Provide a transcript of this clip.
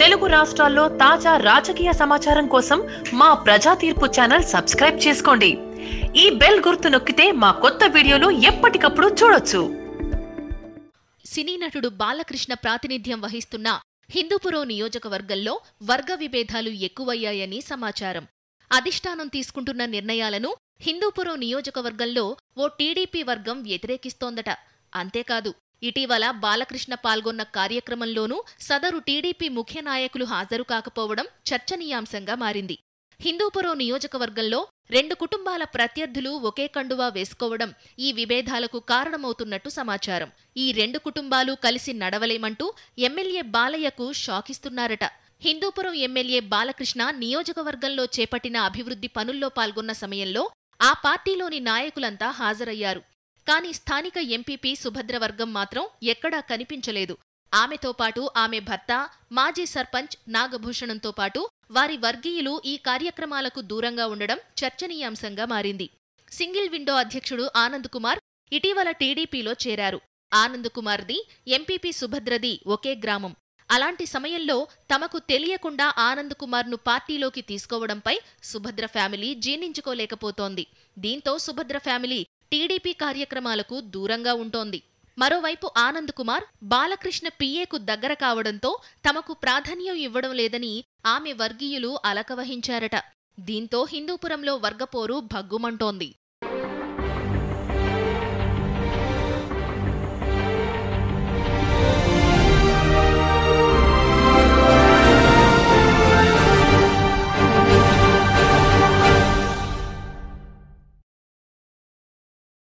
తెలుగు రాష్ట్రాల్లో తాజా రాజకీయ సమాచారం కోసం మా ప్రజా తీర్పు ఛానల్ సబ్స్క్రైబ్ చేసుకోండి. ఈ బెల్ గుర్తు నొక్కితే మా కొత్త వీడియోలు ఎప్పటికప్పుడు చూడొచ్చు. సినీ నటుడు బాలకృష్ణ ప్రాతినిధ్యం వహిస్తున్న హిందూపురం నియోజకవర్గంలో వర్గ విభేదాలు ఎక్కువయ్యాయని సమాచారం. అధిష్టానం తీసుకుంటున్న నిర్ణయాలను హిందూపురం నియోజకవర్గంలో ఓ టీడీపీ వర్గం వ్యతిరేకిస్తోందట. అంతేకాదు ఇటీవల బాలకృష్ణ పాల్గొన్న కార్యక్రమంలోనూ సదరు టీడీపీ ముఖ్య నాయకులు హాజరు కాకపోవడం చర్చనీయాంశంగా మారింది. హిందూపురం నియోజకవర్గంలో రెండు కుటుంబాల ప్రత్యర్థులు ఒకే కండువా వేసుకోవడం ఈ విభేదాలకు కారణమవుతున్నట్టు సమాచారం. ఈ రెండు కుటుంబాలు కలిసి నడవలేమంటూ ఎమ్మెల్యే బాలయ్యకు షాకిస్తున్నారట. హిందూపురం ఎమ్మెల్యే బాలకృష్ణ నియోజకవర్గంలో చేపట్టిన అభివృద్ధి పనుల్లో పాల్గొన్న సమయంలో ఆ పార్టీలోని నాయకులంతా హాజరయ్యారు. కానీ స్థానిక ఎంపీపీ సుభద్రవర్గం మాత్రం ఎక్కడా కనిపించలేదు. ఆమెతో పాటు ఆమె భర్త మాజీ సర్పంచ్ నాగభూషణంతో పాటు వారి వర్గీయులు ఈ కార్యక్రమాలకు దూరంగా ఉండడం చర్చనీయాంశంగా మారింది. సింగిల్ విండో అధ్యక్షుడు ఆనంద్ కుమార్ ఇటీవల టీడీపీలో చేరారు. ఆనంద్ కుమార్ది ఎంపీపీ సుభద్రది ఒకే గ్రామం. అలాంటి సమయంలో తమకు తెలియకుండా ఆనంద్ కుమార్ను పార్టీలోకి తీసుకోవడంపై సుభద్ర ఫ్యామిలీ జీర్ణించుకోలేకపోతోంది. దీంతో సుభద్ర ఫ్యామిలీ టీడీపీ కార్యక్రమాలకు దూరంగా ఉంటోంది. మరోవైపు ఆనంద్ కుమార్ బాలకృష్ణ పిఏకు దగ్గర కావడంతో తమకు ప్రాధాన్యం ఇవ్వడం లేదని ఆమె వర్గీయులు అలకవహించారట. దీంతో హిందూపురంలో వర్గపోరు భగ్గుమంటోంది.